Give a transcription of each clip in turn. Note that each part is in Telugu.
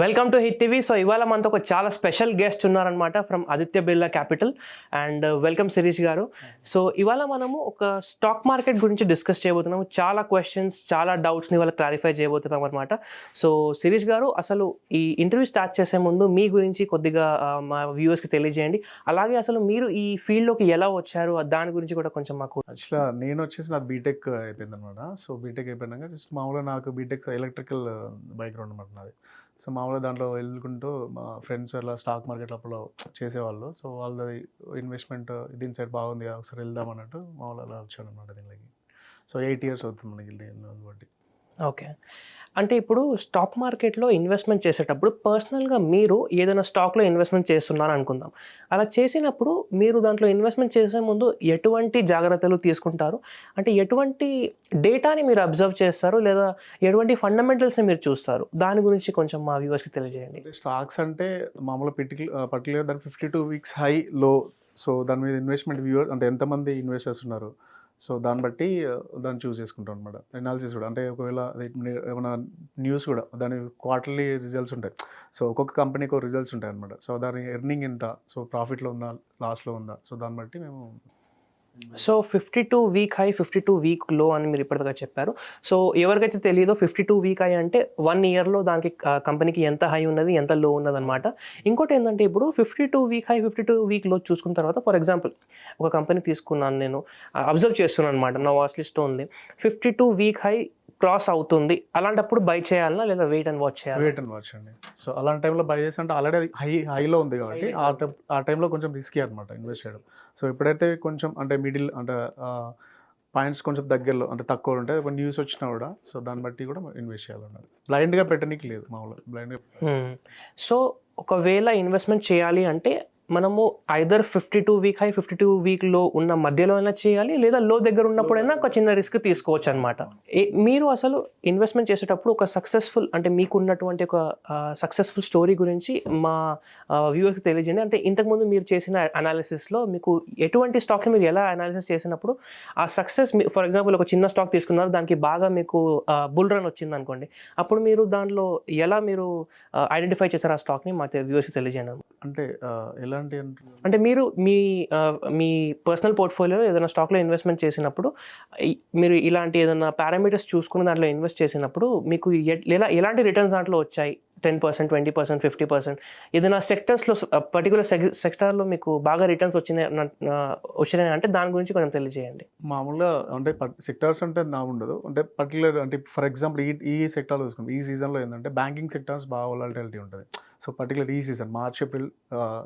Welcome to hit TV so ఇవాళ మనతో ఒక చాలా స్పెషల్ గెస్ట్ ఉన్నారనమాట from Aditya Birla Capital and welcome Shirish గారు. సో ఇవాళ మనము ఒక స్టాక్ మార్కెట్ గురించి డిస్కస్ చేయబోతున్నాము. చాలా క్వశ్చన్స్ చాలా డౌట్స్ని ఇవాళ క్లారిఫై చేయబోతున్నాం అనమాట సో శిరీష్ గారు అసలు ఈ ఇంటర్వ్యూ స్టార్ట్ చేసే ముందు మీ గురించి కొద్దిగా మా వ్యూవర్స్కి తెలియజేయండి. అలాగే అసలు మీరు ఈ ఫీల్డ్లోకి ఎలా వచ్చారు? దాని గురించి కూడా కొంచెం మాకు యాక్చువల్గా నేను వచ్చేసి నాకు బీటెక్ అయిపోయింది అనమాట సో బీటెక్ అయిపోయినాక జస్ట్ మామూలుగా నాకు బీటెక్ ఎలక్ట్రికల్ బ్యాక్గ్రౌండ్ అనమాట నాది. సో మామూలుగా దాంట్లో వెళ్ళుకుంటూ మా ఫ్రెండ్స్ అలా స్టాక్ మార్కెట్ అప్పుడు చేసేవాళ్ళు. సో వాళ్ళది ఇన్వెస్ట్మెంట్ దీని సైడ్ బాగుంది కదా, ఒకసారి వెళ్దాం అన్నట్టు మామూలుగా అలా వచ్చాను అనమాట దీనికి సో ఎయిట్ ఇయర్స్ అవుతుంది మనకి దీన్ని బట్టి. ఓకే. అంటే ఇప్పుడు స్టాక్ మార్కెట్లో ఇన్వెస్ట్మెంట్ చేసేటప్పుడు పర్సనల్గా మీరు ఏదైనా స్టాక్లో ఇన్వెస్ట్మెంట్ చేస్తున్నారు అనుకుందాం. అలా చేసినప్పుడు మీరు దాంట్లో ఇన్వెస్ట్మెంట్ చేసే ముందు ఎటువంటి జాగ్రత్తలు తీసుకుంటారు? అంటే ఎటువంటి డేటాని మీరు అబ్జర్వ్ చేస్తారు? లేదా ఎటువంటి ఫండమెంటల్స్ని మీరు చూస్తారు? దాని గురించి కొంచెం మా వ్యూవర్స్కి తెలియజేయండి. స్టాక్స్ అంటే మామూలుగా పర్టికులర్ పర్టికులర్ దాని fifty two weeks high low. So దాని మీద ఇన్వెస్ట్మెంట్ వ్యూవర్ అంటే ఎంతమంది ఇన్వెస్టర్స్ ఉన్నారు? సో దాన్ని బట్టి దాన్ని చూస్ చేసుకుంటాం అనమాట ఎనాలిసిస్ కూడా. అంటే ఒకవేళ ఏమైనా న్యూస్ కూడా దాని క్వార్టర్లీ రిజల్ట్స్ ఉంటాయి. సో ఒక్కొక్క కంపెనీకి ఒక రిజల్ట్స్ ఉంటాయి అనమాట సో దాని ఎర్నింగ్ ఎంత? సో ప్రాఫిట్లో ఉందా? లాస్లో ఉందా? సో దాన్ని బట్టి మేము so fifty two week high fifty two వీక్లో అని మీరు ఇప్పటిదాకా చెప్పారు. సో ఎవరికైతే తెలియదో ఫిఫ్టీ టూ వీక్ హై అంటే వన్ ఇయర్లో దానికి కంపెనీకి ఎంత హై ఉన్నది ఎంత లో ఉన్నది అనమాట ఇంకోటి ఏంటంటే ఇప్పుడు fifty two week high fifty two వీక్లో చూసుకున్న తర్వాత ఫర్ ఎగ్జాంపుల్ ఒక కంపెనీ తీసుకున్నాను నేను అబ్జర్వ్ చేస్తున్నాను అనమాట నా వాచ్ లిస్ట్ ఉంది. Fifty two week high cross అవుతుంది. అలాంటప్పుడు బై చేయాలనా లేదా వెయిట్ అండ్ వాచ్ చేయాలి వెయిట్ అండ్ వాచ్ అండి. సో అలాంటి టైంలో బై చేసి అంటే ఆల్రెడీ అది హై హైలో ఉంది కాబట్టి ఆ టైం ఆ టైంలో కొంచెం రిస్కీ అనమాట ఇన్వెస్ట్ చేయడం. సో ఎప్పుడైతే కొంచెం అంటే మిడిల్ అంటే పాయింట్స్ కొంచెం దగ్గరలో అంటే తక్కువ ఉంటాయి. ఒక న్యూస్ వచ్చినా కూడా సో దాన్ని బట్టి కూడా ఇన్వెస్ట్ చేయాలన్నారు బ్లైండ్గా పెట్టడానికి లేదు మామూలుగా. బ్లైండ్గా సో ఒకవేళ ఇన్వెస్ట్మెంట్ చేయాలి అంటే మనము either fifty two week high fifty two వీక్లో ఉన్న మధ్యలో అయినా చేయాలి లేదా లో దగ్గర ఉన్నప్పుడైనా ఒక చిన్న రిస్క్ తీసుకోవచ్చు అనమాట మీరు అసలు ఇన్వెస్ట్మెంట్ చేసేటప్పుడు ఒక సక్సెస్ఫుల్ అంటే మీకు ఉన్నటువంటి ఒక సక్సెస్ఫుల్ స్టోరీ గురించి మా వ్యూవర్స్కి తెలియజేయండి. అంటే ఇంతకుముందు మీరు చేసిన అనాలిసిస్లో మీకు ఎటువంటి స్టాక్ని మీరు ఎలా అనాలిసిస్ చేసినప్పుడు ఆ సక్సెస్ ఫర్ ఎగ్జాంపుల్ ఒక చిన్న స్టాక్ తీసుకున్నారు దానికి బాగా మీకు బుల్ రన్ వచ్చింది అనుకోండి. అప్పుడు మీరు దాంట్లో ఎలా మీరు ఐడెంటిఫై చేశారు ఆ స్టాక్ని మా వ్యూవర్స్కి తెలియజేయండి. అంటే ఆ, ఎలాంటి అంటే మీరు మీ మీ పర్సనల్ పోర్ట్ఫోలియోలో ఏదైనా స్టాక్లో ఇన్వెస్ట్మెంట్ చేసినప్పుడు మీరు ఇలాంటి ఏదైనా పారామీటర్స్ చూసుకుని దాంట్లో ఇన్వెస్ట్ చేసినప్పుడు మీకు ఎలా ఎలాంటి రిటర్న్స్ దాంట్లో వచ్చాయి? Ten percent twenty percent fifty percent. ఏదైనా సెక్టర్స్లో పర్టికులర్ సెక్టార్లో మీకు బాగా రిటర్న్స్ వచ్చినాయి వచ్చినాయి అంటే దాని గురించి కొంచెం తెలియజేయండి. మామూలుగా అంటే సెక్టార్స్ అంటే నా ఉండదు. అంటే పర్టికులర్ అంటే ఫర్ ఎగ్జాంపుల్ ఈ ఈ సెక్టార్లో చూసుకుంటాం ఈ సీజన్లో ఏంటంటే బ్యాంకింగ్ సెక్టార్స్ బాగా వొలాటిలిటీ ఉంటుంది. సో పర్టికులర్ ఈ సీజన్ మార్చ్ ఏప్రిల్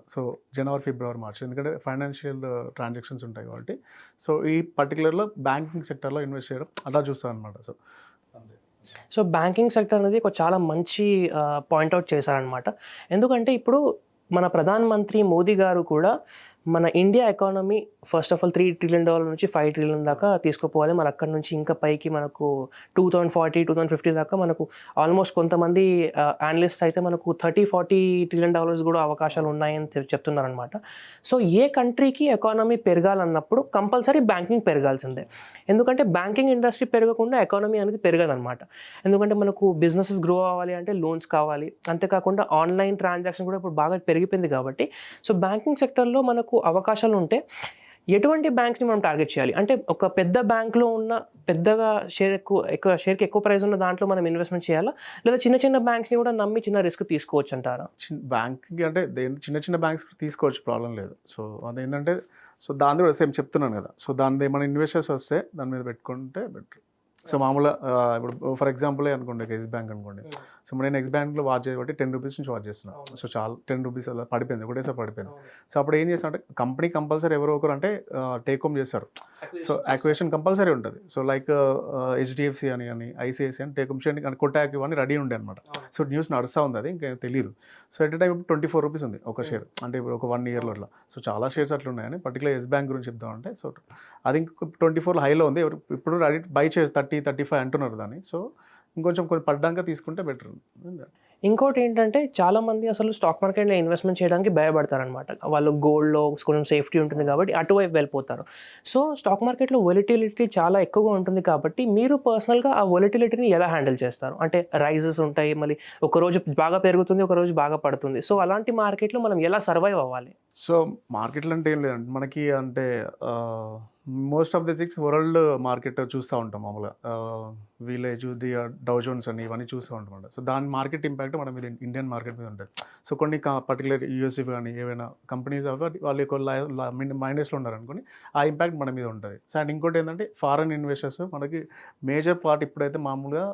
సో జనవరి ఫిబ్రవరి మార్చ్ ఎందుకంటే ఫైనాన్షియల్ ట్రాన్సాక్షన్స్ uh, ఉంటాయి కాబట్టి. సో ఈ పర్టికులర్లో బ్యాంకింగ్ సెక్టర్లో ఇన్వెస్ట్ చేయడం అలా చూస్తాను అనమాట సో సో బ్యాంకింగ్ సెక్టర్ అనేది ఒక చాలా మంచి uh, పాయింట్అవుట్ చేశారనమాట ఎందుకంటే ఇప్పుడు మన ప్రధాన మంత్రి మోదీ గారు కూడా మన India economy first of all three trillion dollar నుంచి ఫైవ్ ట్రిలియన్ దాకా తీసుకుపోవాలి. మన అక్కడ నుంచి ఇంకా పైకి మనకు two thousand forty two thousand fifty దాకా మనకు ఆల్మోస్ట్ కొంతమంది అనలిస్ట్ అయితే మనకు థర్టీ ఫార్టీ ట్రిలియన్ డాలర్స్ కూడా అవకాశాలు ఉన్నాయని చెప్తున్నారనమాట సో ఏ కంట్రీకి ఎకానమీ పెరగాలన్నప్పుడు కంపల్సరీ బ్యాంకింగ్ పెరగాల్సిందే. ఎందుకంటే బ్యాంకింగ్ ఇండస్ట్రీ పెరగకుండా ఎకానమీ అనేది పెరగదన్నమాట. ఎందుకంటే మనకు బిజినెసెస్ గ్రో అవ్వాలి అంటే లోన్స్ కావాలి. అంతేకాకుండా ఆన్లైన్ ట్రాన్సాక్షన్ కూడా ఇప్పుడు బాగా పెరిగిపోయింది కాబట్టి సో బ్యాంకింగ్ సెక్టర్లో మనకు అవకాశాలు ఉంటే ఎటువంటి బ్యాంక్స్ని మనం టార్గెట్ చేయాలి? అంటే ఒక పెద్ద బ్యాంక్లో ఉన్న పెద్దగా షేర్ ఎక్కువ ఎక్కువ షేర్కి ఎక్కువ ప్రైస్ ఉన్న దాంట్లో మనం ఇన్వెస్ట్మెంట్ చేయాలా? లేదా చిన్న చిన్న బ్యాంక్స్ని కూడా నమ్మి చిన్న రిస్క్ తీసుకోవచ్చు అంటారా? చిన్న బ్యాంక్కి అంటే దేని చిన్న చిన్న బ్యాంక్స్ తీసుకోవచ్చు ప్రాబ్లం లేదు. సో అదేంటంటే సో దాని కూడా సేమ్ చెప్తున్నాను కదా. సో దాని ఏమైనా ఇన్వెస్టర్స్ వస్తే దాని మీద పెట్టుకుంటే బెటర్ సో మామూలుగా ఇప్పుడు ఫర్ ఎగ్జాంపుల్ అనుకోండి ఎక్స్ బ్యాంక్ అనుకోండి. సో నేను ఎక్స్ బ్యాంక్లో వాచ్ చేయబట్టి టెన్ రూపీస్ నుంచి వాచ్ చేస్తున్నాను సో చాలా టెన్ రూపీస్ అలా పడిపోయింది ఒకటేసారి పడిపోయింది. సో అప్పుడు ఏం చేస్తాను అంటే కంపెనీ కంపల్సరీ ఎవరో ఒకరు అంటే టేక్ హోమ్ చేస్తారు. సో యాక్వేషన్ కంపల్సరీ ఉంటుంది. సో లైక్ హెచ్డిఎఫ్సి అని అని ఐసిఐసి అని టేక్ హోమ్ చేయడానికి అంటే కొట్టాక్ ఇవన్నీ రెడీ ఉండే అనమాట సో న్యూస్ నడుస్తూ ఉంది అది ఇంకా తెలియదు so at time twenty four rupees ఉంది ఒక షేర్ అంటే ఇప్పుడు ఒక వన్ ఇయర్లో అట్లా. సో చాలా షేర్స్ అట్లా ఉన్నాయని పర్టికులర్ ఎస్ బ్యాంక్ గురించి చెప్దామంటే సో అది ఇంకొక ట్వంటీ ఫోర్ హైలో ఉంది ఇప్పుడు రెడీ బై చేసి థర్టీ థర్టీ ఫైవ్ అంటున్నారు దాన్ని. సో ఇంకొంచెం కొంచెం పడ్డాక తీసుకుంటే బెటర్ ఇంకోటి ఏంటంటే చాలా మంది అసలు స్టాక్ మార్కెట్లో ఇన్వెస్ట్మెంట్ చేయడానికి భయపడతారనమాట వాళ్ళు గోల్డ్లో కొంచెం సేఫ్టీ ఉంటుంది కాబట్టి అటువైపు వెళ్ళిపోతారు. సో స్టాక్ మార్కెట్లో వొలిటిలిటీ చాలా ఎక్కువగా ఉంటుంది కాబట్టి మీరు పర్సనల్గా ఆ వొలిటిలిటీని ఎలా హ్యాండిల్ చేస్తారు? అంటే రైజెస్ ఉంటాయి మళ్ళీ ఒక రోజు బాగా పెరుగుతుంది ఒక రోజు బాగా పడుతుంది. సో అలాంటి మార్కెట్లో మనం ఎలా సర్వైవ్ అవ్వాలి? సో మార్కెట్లు అంటే ఏం లేదండి. మనకి అంటే most of the six world market చూస్తూ ఉంటాం మామూలుగా. విలేజ్ ది డౌజోన్స్ అని ఇవన్నీ చూస్తూ ఉంటాం సో దాని మార్కెట్ ఇంపాక్ట్ మన మీద ఇండియన్ మార్కెట్ మీద ఉంటుంది. సో కొన్ని పర్టికులర్ యూఎస్ఏ కానీ ఏవైనా కంపెనీస్ వాళ్ళు యొక్క మైనస్లో ఉన్నారనుకోని ఆ ఇంపాక్ట్ మన మీద ఉంటుంది. సో అండ్ ఇంకోటి ఏంటంటే ఫారెన్ ఇన్వెస్టర్స్ మనకి మేజర్ పార్ట్ ఇప్పుడైతే మామూలుగా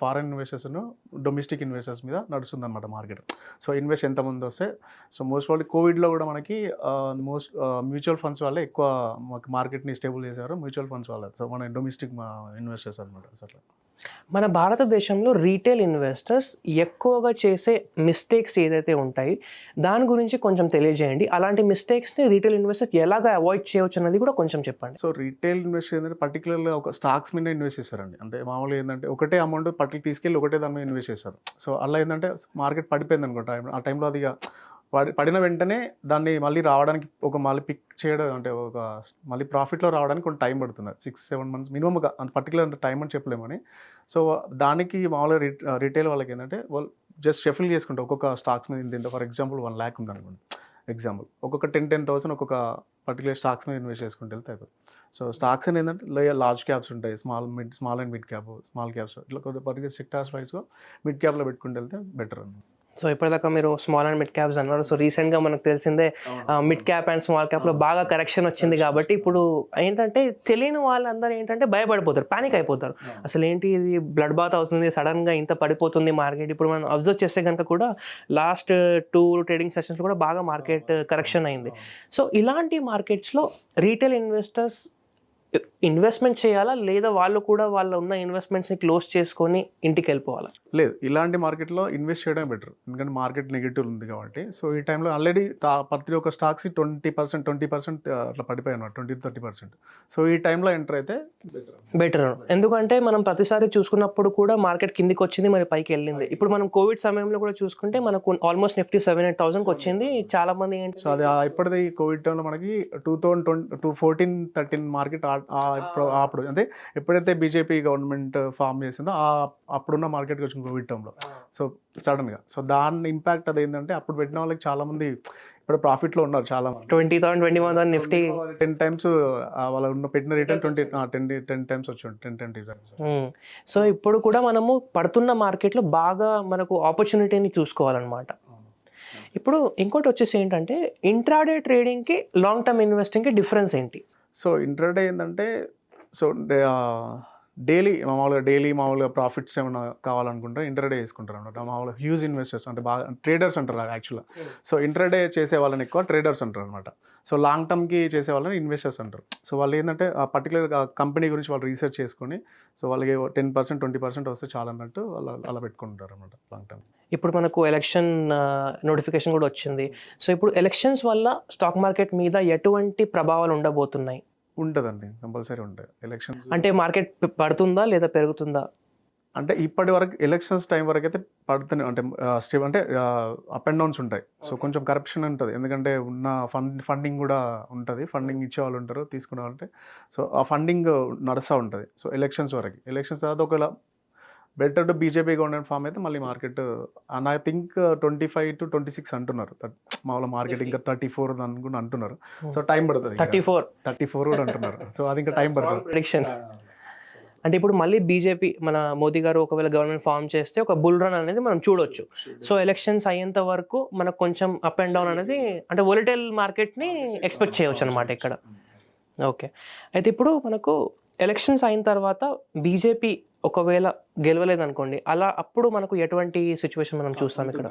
ఫారెన్ ఇన్వెస్టర్స్ను డొమెస్టిక్ ఇన్వెస్టర్స్ మీద నడుస్తుంది అనమాట మార్కెట్. సో ఇన్వెస్ట్ ఎంతమంది వస్తే సో మోస్ట్ వాళ్ళు కోవిడ్లో కూడా మనకి మోస్ట్ మ్యూచువల్ ఫండ్స్ వాళ్ళే ఎక్కువ మాకు మార్కెట్ని స్టేబుల్ చేశారు మ్యూచువల్ ఫండ్స్ వాళ్ళే. సో మన డొమెస్టిక్ ఇన్వెస్టర్స్ అనమాట అట్లా. మన భారతదేశంలో రీటైల్ ఇన్వెస్టర్స్ ఎక్కువగా చేసే మిస్టేక్స్ ఏదైతే ఉంటాయి దాని గురించి కొంచెం తెలియజేయండి. అలాంటి మిస్టేక్స్ని రీటైల్ ఇన్వెస్టర్స్ ఎలాగ అవాయిడ్ చేయవచ్చు అన్నది కూడా కొంచెం చెప్పండి. సో రీటైల్ ఇన్వెస్ట్ ఏంటంటే పర్టికులర్గా ఒక స్టాక్స్ మీద ఇన్వెస్ట్ చేస్తారండి. అంటే మామూలుగా ఏంటంటే ఒకటే అమౌంట్ పర్టికులర్ తీసుకెళ్ళి ఒకటే దాని మీద ఇన్వెస్ట్ చేస్తారు. సో అలా ఏంటంటే మార్కెట్ పడిపోయింది అనుకుంటా. ఆ టైంలో అది పడి పడిన వెంటనే దాన్ని మళ్ళీ రావడానికి ఒక మళ్ళీ పిక్ చేయడం అంటే ఒక మళ్ళీ ప్రాఫిట్లో రావడానికి కొంచెం టైం పడుతుంది. సిక్స్ సెవెన్ మంత్స్ మినిమమ్ అంత పర్టికులర్ అంత టైం అని చెప్పలేమని సో దానికి మామూలుగా రీ రీటైల్ వాళ్ళకి ఏంటంటే వాళ్ళు జస్ట్ షెఫిల్ చేసుకుంటారు ఒక్కొక్క స్టాక్స్ మీద ఇంత ఫర్ ఎగ్జాంపుల్ వన్ ల్యాక్ ఉంది అనుకోండి. ఎగ్జాంపుల్ ఒక్కొక్క టెన్ టెన్ థౌసండ్ ఒక్కొక్క పర్టికులర్ స్టాక్స్ మీద ఇన్వెస్ట్ చేసుకుంటే వెళ్తే అయిపోతుంది. సో స్టాక్స్ అని ఏంటంటే లార్జ్ క్యాప్స్ ఉంటాయి. Small mid small and mid cap small caps ఇట్లా కొద్దిగా పర్టికులర్ సెక్టార్స్ వైజ్గా మిడ్ క్యాప్లో పెట్టుకుంటే వెళ్తే బెటర్ అన్నమాట. సో ఇప్పటిదాకా మీరు స్మాల్ అండ్ మిడ్ క్యాప్స్ అన్నారు. సో రీసెంట్గా మనకు తెలిసిందే మిడ్ క్యాప్ అండ్ స్మాల్ క్యాప్లో బాగా కరెక్షన్ వచ్చింది కాబట్టి ఇప్పుడు ఏంటంటే తెలియని వాళ్ళందరూ ఏంటంటే భయపడిపోతారు పానిక్ అయిపోతారు. అసలు ఏంటి ఇది బ్లడ్ బాత్ అవుతుంది సడన్గా ఇంత పడిపోతుంది మార్కెట్ ఇప్పుడు మనం అబ్జర్వ్ చేస్తే కనుక కూడా లాస్ట్ టూ ట్రేడింగ్ సెషన్స్ కూడా బాగా మార్కెట్ కరెక్షన్ అయింది. సో ఇలాంటి మార్కెట్స్లో రీటైల్ ఇన్వెస్టర్స్ ఇన్వెస్ట్మెంట్ చేయాలా? లేదా వాళ్ళు కూడా వాళ్ళ ఉన్న ఇన్వెస్ట్మెంట్స్ని క్లోజ్ చేసుకొని ఇంటికి వెళ్ళిపోవాలా లేదు ఇలాంటి మార్కెట్లో ఇన్వెస్ట్ చేయడం బెటర్. ఎందుకంటే మార్కెట్ నెగిటివ్ ఉంది కాబట్టి. సో ఈ టైంలో ఆల్రెడీ ప్రతి ఒక్క stocks twenty percent twenty percent అట్లా పడిపోయాయి అన్నమాట. Twenty thirty percent. సో ఈ టైంలో ఎంటర్ అయితే బెటర్ ఎందుకంటే మనం ప్రతిసారి చూసుకున్నప్పుడు కూడా మార్కెట్ కిందికి వచ్చింది మరి పైకి వెళ్ళింది. ఇప్పుడు మనం కోవిడ్ సమయంలో కూడా చూసుకుంటే మనకు ఆల్మోస్ట్ నిఫ్టీ సెవెన్ ఎయిట్ థౌసండ్కి వచ్చింది. చాలా మంది ఏంటి సో అది ఇప్పటిది కోవిడ్ టైంలో మనకి two thousand twenty two fourteen thirteen market అప్పుడు అంటే ఎప్పుడైతే బీజేపీ గవర్నమెంట్ ఫామ్ చేసిందో ఆ అప్పుడున్న మార్కెట్కి వచ్చింది కోవిడ్ టైంలో. సో సడన్గా. సో దాని ఇంపాక్ట్ అది ఏంటంటే అప్పుడు పెట్టిన వాళ్ళకి చాలా మంది ఇప్పుడు ప్రాఫిట్లో ఉన్నారు చాలా twenty thousand twenty one thousand Nifty ten times వాళ్ళ ఉన్న పెట్టిన return twenty ten ten times వచ్చి టెన్ ట్వంటీ టైమ్స్ సో ఇప్పుడు కూడా మనము పడుతున్న మార్కెట్లో బాగా మనకు ఆపర్చునిటీని చూసుకోవాలన్నమాట. ఇప్పుడు ఇంకోటి వచ్చేసి ఏంటంటే ఇంట్రాడే ట్రేడింగ్కి లాంగ్ టర్మ్ ఇన్వెస్టింగ్కి డిఫరెన్స్ ఏంటి? సో ఇంటర్డే ఏంటంటే సో డైలీ మామూలుగా డైలీ మామూలుగా ప్రాఫిట్స్ ఏమైనా కావాలనుకుంటే ఇంటర్డే చేసుకుంటారు అనమాట మామూలుగా హ్యూజ్ ఇన్వెస్టర్స్ అంటే బాగా ట్రేడర్స్ అంటారు యాక్చువల్గా. సో ఇంటర్డే చేసే వాళ్ళని ఎక్కువ ట్రేడర్స్ అంటారు అనమాట సో లాంగ్ టర్మ్కి చేసే వాళ్ళని ఇన్వెస్టర్స్ అంటారు. సో వాళ్ళు ఏంటంటే ఆ పర్టికులర్ కంపెనీ గురించి వాళ్ళు రీసెర్చ్ చేసుకొని సో వాళ్ళకి టెన్ పర్సెంట్ ట్వంటీ పర్సెంట్ వస్తే చాలా అన్నట్టు వాళ్ళు అలా పెట్టుకుంటారు అనమాట లాంగ్ టర్మ్. ఇప్పుడు మనకు ఎలక్షన్ నోటిఫికేషన్ కూడా వచ్చింది. సో ఇప్పుడు ఎలక్షన్స్ వల్ల స్టాక్ మార్కెట్ మీద ఎటువంటి ప్రభావాలు ఉండబోతున్నాయి? ఉంటుందండి. కంపల్సరీ ఉంటుంది ఎలక్షన్స్ అంటే మార్కెట్ పడుతుందా లేదా పెరుగుతుందా? అంటే ఇప్పటి వరకు ఎలక్షన్స్ టైం వరకు అయితే పడుతూనే అంటే స్టే అంటే అప్ అండ్ డౌన్స్ ఉంటాయి. సో కొంచెం కరప్షన్ ఉంటుంది. ఎందుకంటే ఉన్న ఫండ్ ఫండింగ్ కూడా ఉంటుంది. ఫండింగ్ ఇచ్చే వాళ్ళు ఉంటారు తీసుకునే వాళ్ళు ఉంటే. సో ఆ ఫండింగ్ నడుస్తూ ఉంటుంది. సో ఎలక్షన్స్ వరకు. ఎలక్షన్స్ తర్వాత ఒకవేళ better to BJP government form అయితే మళ్ళీ market and I think twenty five to twenty six అంటున్నారు. మామూలు మార్కెట్ ఇంకా థర్టీ ఫోర్ అనుకుంటూ అంటున్నారు. సో టైం పడుతుంది థర్టీ ఫోర్. థర్టీ ఫోర్ కూడా అంటున్నారు. సో అది ఇంకా టైం పడుతుంది. ప్రిడిక్షన్ అంటే ఇప్పుడు మళ్ళీ బీజేపీ మన మోదీ గారు ఒకవేళ గవర్నమెంట్ ఫామ్ చేస్తే ఒక బుల్ రన్ అనేది మనం చూడొచ్చు. సో ఎలక్షన్స్ అయ్యేంత వరకు మనకు కొంచెం అప్ అండ్ డౌన్ అనేది అంటే వొలిటైల్ మార్కెట్ని ఎక్స్పెక్ట్ చేయవచ్చు అనమాట ఇక్కడ. ఓకే. అయితే ఇప్పుడు మనకు ఎలక్షన్స్ అయిన తర్వాత బీజేపీ ఒకవేళ గెలవలేదు అనుకోండి అలా అప్పుడు మనకు ఎటువంటి సిచ్యువేషన్ మనం చూస్తాం ఇక్కడ?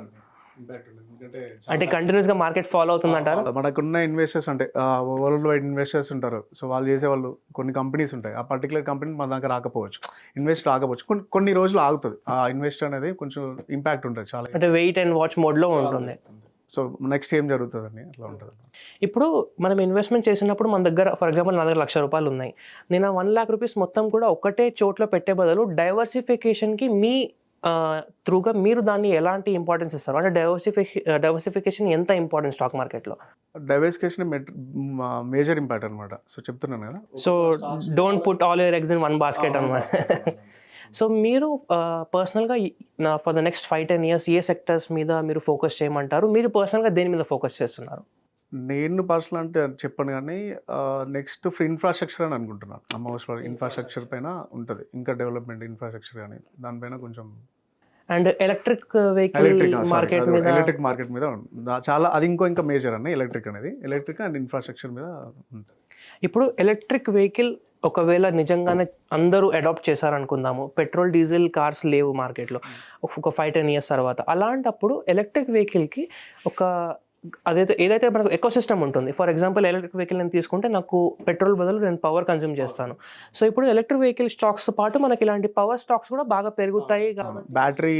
అంటే కంటిన్యూస్గా మార్కెట్ ఫాలో అవుతుందంటారా? మనకున్న ఇన్వెస్టర్స్ అంటే వరల్డ్ వైడ్ ఇన్వెస్టర్స్ ఉంటారు. సో వాళ్ళు చేసే వాళ్ళు కొన్ని కంపెనీస్ ఉంటాయి. ఆ పర్టికులర్ కంపెనీ మన దగ్గర రాకపోవచ్చు. ఇన్వెస్ట్ రాకపోవచ్చు. కొన్ని కొన్ని రోజులు ఆగుతుంది. ఆ ఇన్వెస్ట్ అనేది కొంచెం ఇంపాక్ట్ ఉంటుంది చాలా. అంటే వెయిట్ అండ్ వాచ్ మోడ్లో ఉంటుంది. సో నెక్స్ట్ ఏం జరుగుతుందని అట్లా ఉంటుంది ఇప్పుడు మనం ఇన్వెస్ట్మెంట్ చేసినప్పుడు మన దగ్గర ఫర్ ఎగ్జాంపుల్ నా దగ్గర లక్ష రూపాయలు ఉన్నాయి. నేను వన్ ల్యాక్ రూపీస్ మొత్తం కూడా ఒకటే చోట్ల పెట్టే బదులు డైవర్సిఫికేషన్కి మీ త్రూగా మీరు దాన్ని ఎలాంటి ఇంపార్టెన్స్ ఇస్తారు? అంటే డైవర్సిఫికే డైవర్సిఫికేషన్ ఎంత ఇంపార్టెంట్ స్టాక్ మార్కెట్లో డైవర్సిఫికేషన్ మేజర్ ఇంపాక్ట్ అనమాట సో చెప్తున్నాను కదా? So don't put all your eggs in one basket అనమాట సో మీరు పర్సనల్గా for the next five ten years A sectors మీద మీరు ఫోకస్ చేయమంటారు? మీరు పర్సనల్గా దేని మీద ఫోకస్ చేస్తున్నారు? నేను పర్సనల్ అంటే చెప్పను కానీ నెక్స్ట్ ఫర్ ఇన్ఫ్రాస్ట్రక్చర్ అని అనుకుంటున్నాను మోస్ట్ ఇన్ఫ్రాస్ట్రక్చర్ పైన ఉంటుంది. ఇంకా డెవలప్మెంట్ ఇన్ఫ్రాస్ట్రక్చర్ కానీ దానిపైన కొంచెం and electric vehicle electric market మీద ఎలక్ట్రిక్ మార్కెట్ మీద చాలా అది ఇంకో ఇంకా మేజర్ అన్న ఎలక్ట్రిక్ అనేది. ఎలక్ట్రిక్ అండ్ ఇన్ఫ్రాస్ట్రక్చర్ మీద ఉంటుంది. ఇప్పుడు ఎలక్ట్రిక్ వెహికల్ ఒకవేళ నిజంగానే అందరూ అడాప్ట్ చేశారనుకుందాము పెట్రోల్ డీజిల్ కార్స్ లేవు మార్కెట్లో ఒక ఫైవ్ టెన్ ఇయర్స్ తర్వాత. అలాంటప్పుడు ఎలక్ట్రిక్ వెహికల్కి ఒక అదైతే ఏదైతే మనకు ఎకో సిస్టమ్ ఉంటుంది ఫర్ ఎగ్జాంపుల్ ఎలక్ట్రిక్ వెహికల్ నేను తీసుకుంటే నాకు పెట్రోల్ బదులు నేను పవర్ కన్జ్యూమ్ చేస్తాను. సో ఇప్పుడు ఎలక్ట్రిక్ వెహికల్ స్టాక్స్తో పాటు మనకి ఇలాంటి పవర్ స్టాక్స్ కూడా బాగా పెరుగుతాయి కాబట్టి బ్యాటరీ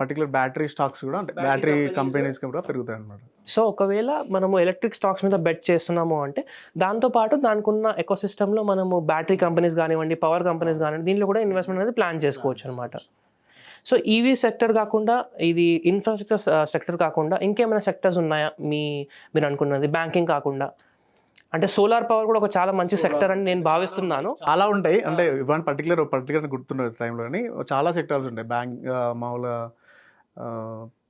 పర్టికులర్ బ్యాటరీ స్టాక్స్ కూడా అంటే బ్యాటరీ కంపెనీస్ కూడా పెరుగుతాయి అనమాట సో ఒకవేళ మనము ఎలక్ట్రిక్ స్టాక్స్ మీద బెట్ చేస్తున్నాము అంటే దాంతోపాటు దానికి ఉన్న ఎకో సిస్టంలో మనము బ్యాటరీ కంపెనీస్ కానివ్వండి పవర్ కంపెనీస్ కానివ్వండి దీంట్లో కూడా ఇన్వెస్ట్మెంట్ అనేది ప్లాన్ చేసుకోవచ్చు అనమాట సో ఈవీ సెక్టర్ కాకుండా ఇది ఇన్ఫ్రాస్ట్రక్చర్ సెక్టర్ కాకుండా ఇంకేమైనా సెక్టర్స్ ఉన్నాయా? మీ మీరు అనుకున్నది బ్యాంకింగ్ కాకుండా. అంటే సోలార్ పవర్ కూడా ఒక చాలా మంచి సెక్టర్ అని నేను భావిస్తున్నాను. చాలా ఉంటాయి. అంటే ఇవన్నీ పర్టికులర్ పర్టికులర్ గుర్తున్న టైంలో కానీ చాలా సెక్టార్స్ ఉంటాయి. బ్యాంక్ మామూలుగా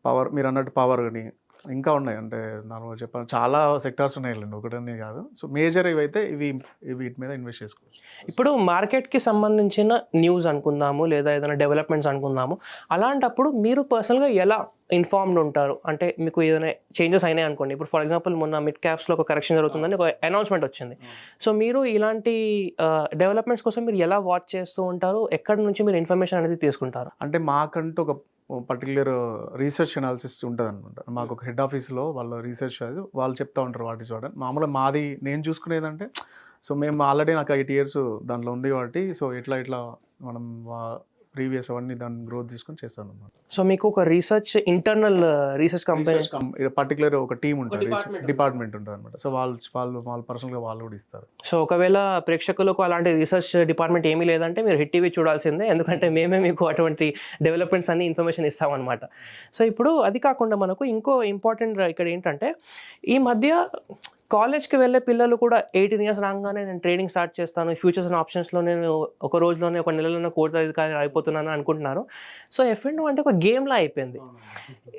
పవర్ మీరు అన్నట్టు పవర్ కానీ ఇంకా ఉన్నాయి. అంటే నార్మల్గా చెప్పాలి చాలా సెక్టార్స్ ఉన్నాయండి ఒకటనే కాదు. సో మేజర్ ఇవైతే ఇవి ఇవి వీటి మీద ఇన్వెస్ట్ చేసుకోవచ్చు. ఇప్పుడు మార్కెట్కి సంబంధించిన న్యూస్ అనుకుందాము లేదా ఏదైనా డెవలప్మెంట్స్ అనుకుందాము. అలాంటప్పుడు మీరు పర్సనల్గా ఎలా ఇన్ఫార్మ్డ్ ఉంటారు? అంటే మీకు ఏదైనా చేంజెస్ అయినాయి అనుకోండి. ఇప్పుడు ఫర్ ఎగ్జాంపుల్ మొన్న మిడ్ క్యాప్స్లో ఒక కరెక్షన్ జరుగుతుందని ఒక అనౌన్స్మెంట్ వచ్చింది. సో మీరు ఇలాంటి డెవలప్మెంట్స్ కోసం మీరు ఎలా వాచ్ చేస్తూ ఉంటారు? ఎక్కడి నుంచి మీరు ఇన్ఫర్మేషన్ అనేది తీసుకుంటారు? అంటే మాకంటూ ఒక పర్టికులర్ రీసెర్చ్ అనాలిసిస్ ఉంటుంది అనమాట మాకు ఒక హెడ్ ఆఫీస్లో వాళ్ళ రీసెర్చ్ అది వాళ్ళు చెప్తా ఉంటారు వాటి చూడండి మామూలుగా మాది నేను చూసుకునేదంటే సో మేము ఆల్రెడీ నాకు ఎయిట్ ఇయర్స్ దాంట్లో ఉంది కాబట్టి సో ఇట్లా ఇట్లా మనం ప్రీవియస్ అవన్నీ దాన్ని గ్రోత్ తీసుకొని చేస్తాను అనమాట సో మీకు ఒక research internal research company particular ఒక టీం ఉంటుంది డిపార్ట్మెంట్ ఉంటుంది అనమాట సో వాళ్ళు వాళ్ళు వాళ్ళు పర్సనల్గా వాళ్ళు కూడా ఇస్తారు. సో ఒకవేళ ప్రేక్షకులకు అలాంటి రీసెర్చ్ డిపార్ట్మెంట్ ఏమీ లేదంటే మీరు హిట్ టీవీ చూడాల్సిందే. ఎందుకంటే మేమే మీకు అటువంటి డెవలప్మెంట్స్ అన్ని ఇన్ఫర్మేషన్ ఇస్తామన్నమాట సో ఇప్పుడు అది కాకుండా మనకు ఇంకో ఇంపార్టెంట్ ఇక్కడ ఏంటంటే ఈ మధ్య కాలేజ్కి వెళ్ళే పిల్లలు కూడా ఎయిటీన్ ఇయర్స్ రాగానే నేను ట్రేడింగ్ స్టార్ట్ చేస్తాను. ఫ్యూచర్స్ అండ్ ఆప్షన్స్లో నేను ఒక రోజులోనే ఒక నెలలోనే కోర్స్ అధికారి అయిపోతున్నాను అనుకుంటున్నారు సో ఎఫ్ అంటే ఒక గేమ్లా అయిపోయింది.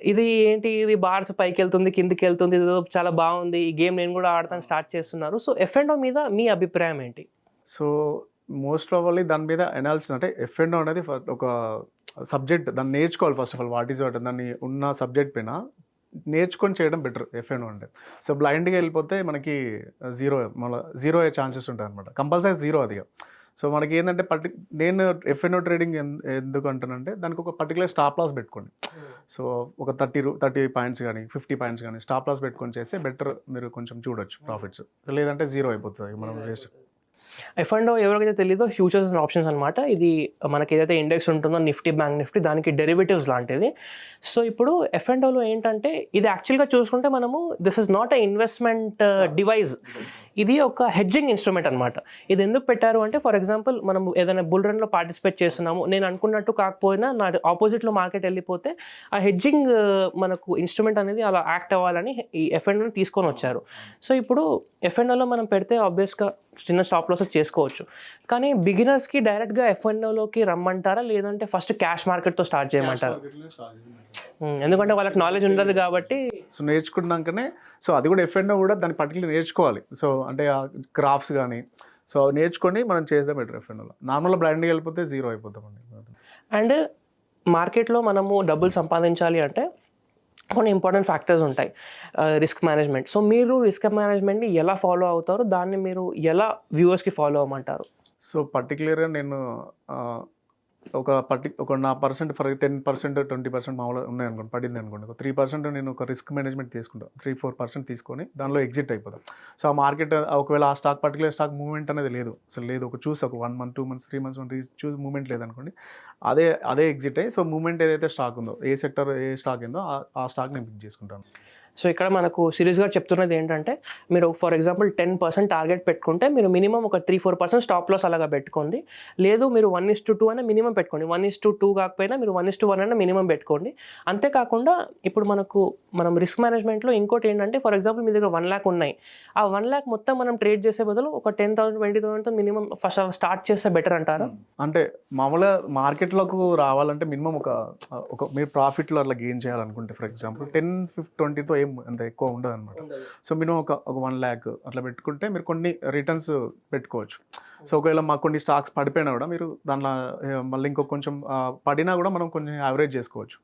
ఇది ఏంటి? ఇది బార్స్ పైకి వెళ్తుంది కిందికి వెళ్తుంది ఇది చాలా బాగుంది ఈ గేమ్ నేను కూడా ఆడతాను స్టార్ట్ చేస్తున్నారు. సో ఎఫ్ మీద మీ అభిప్రాయం ఏంటి? సో మోస్ట్ ప్రాబబ్లీ దాని మీద అనాలిసిస్ అంటే ఎఫ్ అండ్ అనేది ఒక సబ్జెక్ట్ దాన్ని నేర్చుకోవాలి first of all. What is what? దాన్ని ఉన్న సబ్జెక్ట్ పైన నేర్చుకొని చేయడం బెటర్ ఎఫ్ అండ్ అంటే. సో బ్లైండ్గా వెళ్ళిపోతే మనకి జీరో మళ్ళీ జీరో అయ్యే ఛాన్సెస్ ఉంటాయి అనమాట కంపల్సరీ జీరో అది సో మనకి ఏంటంటే పర్టి నేను ఎఫ్ అండ్ ట్రేడింగ్ ఎందుకు అంటానంటే దానికి ఒక పర్టికులర్ స్టాప్ లాస్ పెట్టుకోండి. సో ఒక థర్టీ రూ థర్టీ పాయింట్స్ కానీ ఫిఫ్టీ పాయింట్స్ కానీ స్టాప్ లాస్ పెట్టుకొని చేస్తే బెటర్ మీరు కొంచెం చూడొచ్చు ప్రాఫిట్స్ లేదంటే జీరో అయిపోతుంది. మనం వేస్ట్ ఎఫ్ అండ్ ఎవరికైతే తెలియదో ఫ్యూచర్స్ అండ్ ఆప్షన్స్ అనమాట ఇది మనకి ఏదైతే ఇండెక్స్ ఉంటుందో నిఫ్టీ బ్యాంక్ నిఫ్టీ దానికి డెరివేటివ్స్ లాంటిది. సో ఇప్పుడు ఎఫ్ అండ్ ఓలో ఏంటంటే ఇది యాక్చువల్గా చూసుకుంటే మనము this is not a investment device ఇది ఒక హెడ్జింగ్ ఇన్స్ట్రుమెంట్ అనమాట ఇది ఎందుకు పెట్టారు అంటే ఫర్ ఎగ్జాంపుల్ మనం ఏదైనా బుల్ రన్లో పార్టిసిపేట్ చేస్తున్నాము. నేను అనుకున్నట్టు కాకపోయినా నా ఆపోజిట్లో మార్కెట్ వెళ్ళిపోతే ఆ హెడ్జింగ్ మనకు ఇన్స్ట్రుమెంట్ అనేది అలా యాక్ట్ అవ్వాలని ఈ ఎఫ్ఎండ్ తీసుకొని వచ్చారు. సో ఇప్పుడు ఎఫ్ఎండ్ఓలో మనం పెడితే ఆబ్వియస్గా చిన్న స్టాప్ లాస్ చేసుకోవచ్చు. కానీ బిగినర్స్కి డైరెక్ట్గా ఎఫ్ఎండ్ఓలోకి రమ్మంటారా? లేదంటే ఫస్ట్ క్యాష్ మార్కెట్తో స్టార్ట్ చేయమంటారా? ఎందుకంటే వాళ్ళకి నాలెడ్జ్ ఉండదు కాబట్టి సో నేర్చుకున్నాకనే సో అది కూడా ఎఫ్ఎండ్ కూడా దాన్ని పర్టికులర్ నేర్చుకోవాలి. సో అంటే ఆ క్రాఫ్ట్స్ కానీ సో నేర్చుకొని మనం చేస్తే బెటర్ ఎఫ్ఎండ్లో నార్మల్గా బ్లైండ్గా వెళ్ళిపోతే జీరో అయిపోతామండి అండ్. మార్కెట్లో మనము డబ్బులు సంపాదించాలి అంటే కొన్ని ఇంపార్టెంట్ ఫ్యాక్టర్స్ ఉంటాయి. Risk management. సో మీరు రిస్క్ మేనేజ్మెంట్ని ఎలా ఫాలో అవుతారు దాన్ని మీరు ఎలా వ్యూవర్స్కి ఫాలో అవ్వమంటారు? సో పర్టికులర్గా నేను ఒక పర్టి ఒక నా percent for ten percent twenty percent మామూలుగా ఉన్నాయి అనుకోండి పడింది అనుకోండి. ఒక త్రీ పర్సెంట్ నేను ఒక రిస్క్ మేనేజ్మెంట్ తీసుకుంటాను త్రీ ఫోర్ పర్సెంట్ తీసుకొని దానిలో ఎగ్జిట్ అయిపోతాం. సో ఆ మార్కెట్ ఒకవేళ ఆ స్టాక్ పర్టికులర్ స్టాక్ మూవ్మెంట్ అనేది లేదు. అసలు లేదు. ఒక చూసి ఒక one month two months three months one చూసి మూవ్మెంట్ లేదనుకోండి అదే అదే ఎగ్జిట్ అయ్యి సో మూవ్మెంట్ ఏదైతే స్టాక్ ఉందో ఏ సెక్టర్ ఏ స్టాక్ ఉందో ఆ- ఆ స్టాక్ నేను పిక్ చేసుకుంటాను. సో ఇక్కడ మనకు సిరీస్ గారు చెప్తున్నది ఏంటంటే మీరు for example ten percent target పెట్టుకుంటే మీరు మినిమం ఒక three four percent stop loss అలాగా పెట్టుకోండి. లేదు మీరు వన్ ఇస్ టు టూ అయినా మినిమం పెట్టుకోండి. వన్ ఇస్ టు టూ కాకపోయినా మీరు వన్ ఇస్ టు వన్ అయినా మినిమం పెట్టుకోండి. అంతేకాకుండా ఇప్పుడు మనకు మనం రిస్క్ మేనేజ్మెంట్లో ఇంకోటి ఏంటంటే ఫర్ ఎగ్జాంపుల్ మీ దగ్గర వన్ ల్యాక్ ఉన్నాయి. ఆ వన్ ల్యాక్ మొత్తం మనం ట్రేడ్ చేసే బదులు ఒక టెన్ థౌసండ్ ట్వంటీ థౌసండ్తో మినిమం ఫస్ట్ స్టార్ట్ చేస్తే బెటర్ అంటారా? Hmm. అంటే మామూలుగా మార్కెట్లోకి రావాలంటే మినిమం ఒక ఒక మీరు ప్రాఫిట్లో అట్లా గెయిన్ చేయాలనుకుంటే ఫర్ ఎగ్జాంపుల్ టెన్ ఫిఫ్ ట్వంటీతో ఏం అంత ఎక్కువ ఉండదు. అనమాట సో మినిమం ఒక ఒక వన్ ల్యాక్ అట్లా పెట్టుకుంటే మీరు కొన్ని రిటర్న్స్ పెట్టుకోవచ్చు. సో ఒకవేళ మాకు కొన్ని స్టాక్స్ పడిపోయినా కూడా మీరు దాంట్లో ఏ, మళ్ళీ ఇంకో కొంచెం పడినా కూడా మనం కొంచెం యావరేజ్ చేసుకోవచ్చు.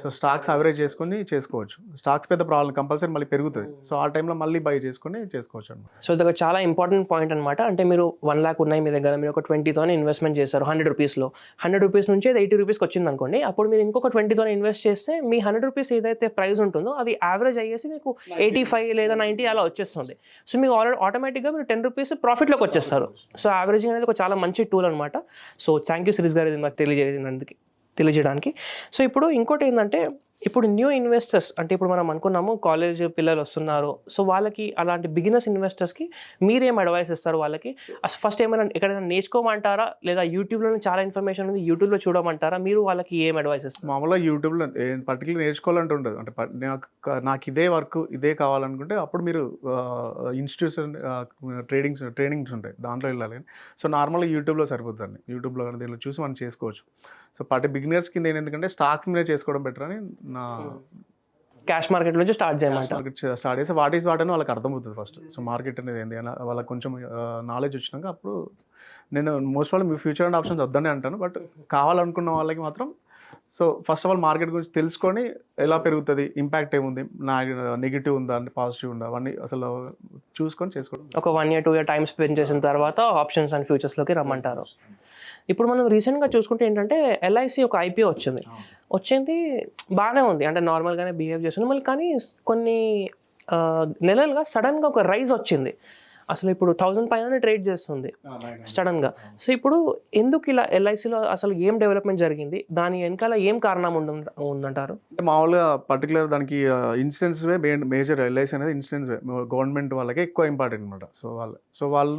సో స్టాక్స్ యావరేజ్ చేసుకొని చేసుకోవచ్చు. స్టాక్స్ పెద్ద ప్రాబ్లం కంపల్సరీ మళ్ళీ పెరుగుతుంది. సో ఆ టైంలో మళ్ళీ బై చేసుకొని చేసుకోవచ్చు అనమాట సో ఇది చాలా ఇంపార్టెంట్ పాయింట్ అనమాట అంటే మీరు వన్ ల్యాక్ ఉన్నాయి మీ దగ్గర మీరు ఒక ట్వంటీతో ఇన్వెస్ట్మెంట్ చేశారు హండ్రెడ్ రూపీస్లో హండ్రెడ్ రూపీస్ నుంచి అది ఎయిటీ రూపీస్కి వచ్చింది అనుకోండి అప్పుడు మీరు ఇంకొక ట్వంటీతో ఇన్వెస్ట్ చేస్తే మీ హండ్రెడ్ రూపీస్ ఏదైతే ప్రైస్ ఉంటుందో అది యావరేజ్ అయ్యేసి మీకు ఎయిటీ ఫైవ్ లేదా నైంటీ అలా వచ్చేస్తుంది. సో మీకు ఆల్రెడీ ఆటోమేటిక్గా మీరు టెన్ రూపీస్ ప్రాఫిట్లోకి వచ్చేస్తారు. సో యావరేజింగ్ అనేది ఒక చాలా మంచి టూల్ అనమాట సో థ్యాంక్ యూ సిరీస్ గారు ఇది మాకు తెలియజేయడానికి తెలియజేయడానికి. సో ఇప్పుడు ఇంకోటి ఏంటంటే ఇప్పుడు న్యూ ఇన్వెస్టర్స్ అంటే ఇప్పుడు మనం అనుకున్నాము కాలేజ్ పిల్లలు వస్తున్నారు. సో వాళ్ళకి అలాంటి బిగినర్స్ ఇన్వెస్టర్స్కి మీరేం అడ్వైస్ ఇస్తారు వాళ్ళకి? అసలు ఫస్ట్ ఏమైనా ఎక్కడైనా నేర్చుకోమంటారా? లేదా యూట్యూబ్లో చాలా ఇన్ఫర్మేషన్ ఉంది యూట్యూబ్లో చూడమంటారా? మీరు వాళ్ళకి ఏం అడ్వైస్ ఇస్తారు? మామూలుగా యూట్యూబ్లో పర్టికులర్ నేర్చుకోవాలంటే ఉండదు. అంటే నాకు నాకు ఇదే వర్క్ ఇదే కావాలనుకుంటే అప్పుడు మీరు ఇన్స్టిట్యూషన్ ట్రేడింగ్స్ ట్రైనింగ్స్ ఉంటాయి. దాంట్లో వెళ్ళాలి సో నార్మల్గా యూట్యూబ్లో సరిపోతుంది యూట్యూబ్లో కానీ దీనిలో చూసి మనం చేసుకోవచ్చు. సో పర్టి బిగినర్స్ కింద ఎందుకంటే స్టాక్స్ మీదే చేసుకోవడం బెటర్ అని నా క్యాష్ మార్కెట్ నుంచి స్టార్ట్ మార్కెట్ స్టార్ట్ చేస్తే వాట్ ఈస్ వాట్ అని వాళ్ళకి అర్థమవుతుంది ఫస్ట్ సో మార్కెట్ అనేది ఏంది? అని వాళ్ళకి కొంచెం నాలెడ్జ్ వచ్చినాక అప్పుడు నేను మోస్ట్ ఆల్ మీ ఫ్యూచర్ అండ్ ఆప్షన్స్ వద్దని అంటాను. బట్ కావాలనుకున్న వాళ్ళకి మాత్రం so first of all market గురించి తెలుసుకొని ఎలా పెరుగుతుంది ఇంపాక్ట్ ఏముంది నా నెగిటివ్ ఉందా అంటే పాజిటివ్ ఉందా అవన్నీ అసలు చూసుకొని చేసుకోవడం. ఒక one year two year time spend చేసిన తర్వాత ఆప్షన్స్ అండ్ ఫ్యూచర్స్లోకి రమ్మంటారు. ఇప్పుడు మనం రీసెంట్గా చూసుకుంటే ఏంటంటే ఎల్ఐసి ఒక ఐపీఓ వచ్చింది. వచ్చింది బాగానే ఉంది. అంటే నార్మల్గానే బిహేవ్ చేస్తుంది మళ్ళీ కానీ కొన్ని నెలలుగా సడన్గా ఒక రైజ్ వచ్చింది. అసలు ఇప్పుడు థౌజండ్ పైన ట్రేడ్ చేస్తుంది సడన్గా సో ఇప్పుడు ఎందుకు ఇలా ఎల్ఐసిలో అసలు ఏం డెవలప్మెంట్ జరిగింది? దాని వెనకాల ఏం కారణం ఉందంటారు? మామూలుగా పర్టికులర్ దానికి ఇన్సూరెన్స్ మేజర్ ఎల్ఐసి అనేది ఇన్సూరెన్స్ గవర్నమెంట్ వాళ్ళకి ఎక్కువ ఇంపార్టెంట్ అనమాట సో వాళ్ళు సో వాళ్ళు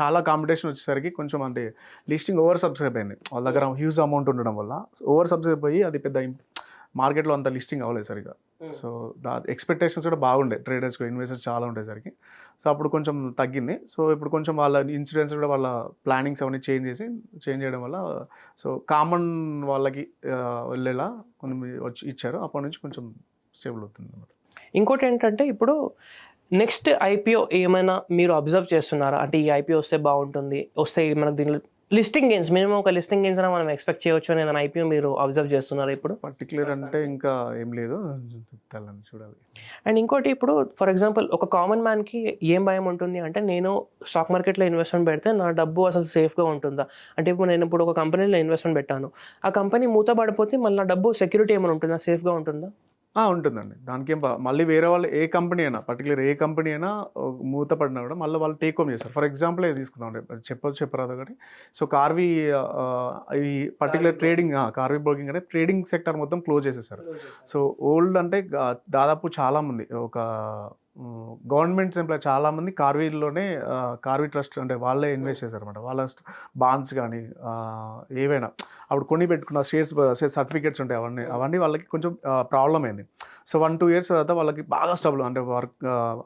చాలా కాంపిటీషన్ వచ్చేసరికి కొంచెం అంటే లిస్టింగ్ ఓవర్ సబ్స్క్రైబ్ అయింది. వాళ్ళ దగ్గర హ్యూజ్ అమౌంట్ ఉండడం వల్ల. ఓవర్ సబ్స్క్రైబ్ అయ్యి అది పెద్ద మార్కెట్లో అంత లిస్టింగ్ అవ్వలేదు సరిగా సో దా ఎక్స్పెక్టేషన్స్ కూడా బాగుండే. ట్రేడర్స్ ఇన్వెస్టర్స్ చాలా ఉండేసరికి. సో అప్పుడు కొంచెం తగ్గింది. సో ఇప్పుడు కొంచెం వాళ్ళ ఇన్సూరెన్స్ కూడా వాళ్ళ ప్లానింగ్స్ అవన్నీ చేంజ్ చేసి చేంజ్ చేయడం వల్ల సో కామన్ వాళ్ళకి వెళ్ళేలా కొన్ని వచ్చి ఇచ్చారు. అప్పటి నుంచి కొంచెం స్టేబుల్ అవుతుంది అన్నమాట. ఇంకోటి ఏంటంటే ఇప్పుడు నెక్స్ట్ ఐపీఓ ఏమైనా మీరు అబ్జర్వ్ చేస్తున్నారా? అంటే ఈ ఐపీఓ వస్తే బాగుంటుంది వస్తే మనకు దీనిలో లిస్టింగ్ గేమ్స్ మినిమం ఒక లిస్టింగ్ గేమ్స్ అయినా మనం ఎక్స్పెక్ట్ చేయొచ్చు అని ఏదైనా ఐపీఓ మీరు అబ్జర్వ్ చేస్తున్నారు ఇప్పుడు? పర్టికులర్ అంటే ఇంకా ఏం లేదు. చూడాలి. అండ్ ఇంకోటి ఇప్పుడు ఫర్ ఎగ్జాంపుల్ ఒక కామన్ మ్యాన్కి ఏం భయం ఉంటుంది అంటే నేను స్టాక్ మార్కెట్లో ఇన్వెస్ట్మెంట్ పెడితే నా డబ్బు అసలు సేఫ్గా ఉంటుందా? అంటే ఇప్పుడు నేను ఇప్పుడు ఒక కంపెనీలో ఇన్వెస్ట్మెంట్ పెట్టాను. ఆ కంపెనీ మూత పడిపోతే మళ్ళీ నా డబ్బు సెక్యూరిటీ ఏమైనా ఉంటుందా? సేఫ్గా ఉంటుందా? ఉంటుందండి. దానికి ఏం మళ్ళీ వేరే వాళ్ళు ఏ కంపెనీ అయినా పర్టికులర్ ఏ కంపెనీ అయినా ఓ మూత పడినా కూడా మళ్ళీ వాళ్ళు టేక్ హోమ్ చేస్తారు. ఫర్ ఎగ్జాంపుల్ ఇది తీసుకుందాం అంటే చెప్పొచ్చు చెప్పరాదు ఒకటి సో కార్వీ ఈ పర్టికులర్ ట్రేడింగ్ కార్వీ బ్రోకింగ్ అంటే ట్రేడింగ్ సెక్టర్ మొత్తం క్లోజ్ చేసేసారు. సో ఓల్డ్ అంటే దాదాపు చాలా మంది ఒక గవర్నమెంట్ ఎంప్లాయ్ చాలా మంది కార్వీలోనే ఆ, కార్వీ ట్రస్ట్ అంటే వాళ్ళే ఇన్వెస్ట్ చేశారు అనమాట వాళ్ళ బాండ్స్ కానీ ఏవైనా. అప్పుడు కొని పెట్టుకున్న షేర్స్ సర్టిఫికేట్స్ ఉంటాయి అవన్నీ. అవన్నీ వాళ్ళకి కొంచెం ప్రాబ్లం అయింది. సో వన్ టూ ఇయర్స్ తర్వాత వాళ్ళకి బాగా స్టబుల్ అంటే వర్క్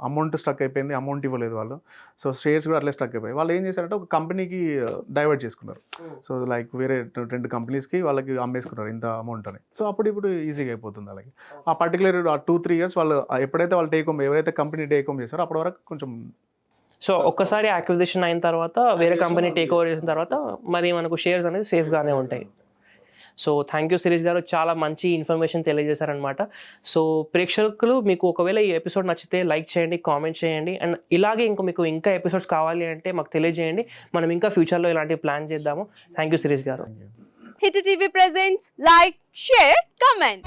అమౌంట్ స్టక్ అయిపోయింది. అమౌంట్ ఇవ్వలేదు వాళ్ళు. సో షేర్స్ కూడా అట్లే స్టక్ అయిపోయి వాళ్ళు ఏం చేశారంటే ఒక కంపెనీకి డైవర్ట్ చేసుకున్నారు. సో లైక్ వేరే రెండు కంపెనీస్కి వాళ్ళకి అమ్మేసుకున్నారు ఇంత అమౌంట్ అని. సో అప్పుడు ఇప్పుడు ఈజీగా అయిపోతుంది వాళ్ళకి. ఆ పర్టికులర్ ఆ టూ త్రీ ఇయర్స్ వాళ్ళు ఎప్పుడైతే వాళ్ళు టేక్ హోమ్ ఎవరైతే కంపెనీ టేక్ హోమ్ చేస్తారో అప్పటి వరకు కొంచెం సో ఒక్కసారి యాక్విజిషన్ అయిన తర్వాత వేరే కంపెనీ టేక్ ఓవర్ చేసిన తర్వాత మరి మనకు షేర్స్ అనేది సేఫ్గానే ఉంటాయి. సో థ్యాంక్ యూ సిరీస్ గారు. చాలా మంచి ఇన్ఫర్మేషన్ తెలియజేశారనమాట సో ప్రేక్షకులు మీకు ఒకవేళ ఈ ఎపిసోడ్ నచ్చితే లైక్ చేయండి కామెంట్ చేయండి. అండ్ ఇలాగే ఇంకో మీకు ఇంకా ఎపిసోడ్స్ కావాలి అంటే మాకు తెలియజేయండి. మనం ఇంకా ఫ్యూచర్లో ఇలాంటి ప్లాన్ చేద్దాము. థ్యాంక్ యూ సిరీస్ గారు. Hit TV presents like share comment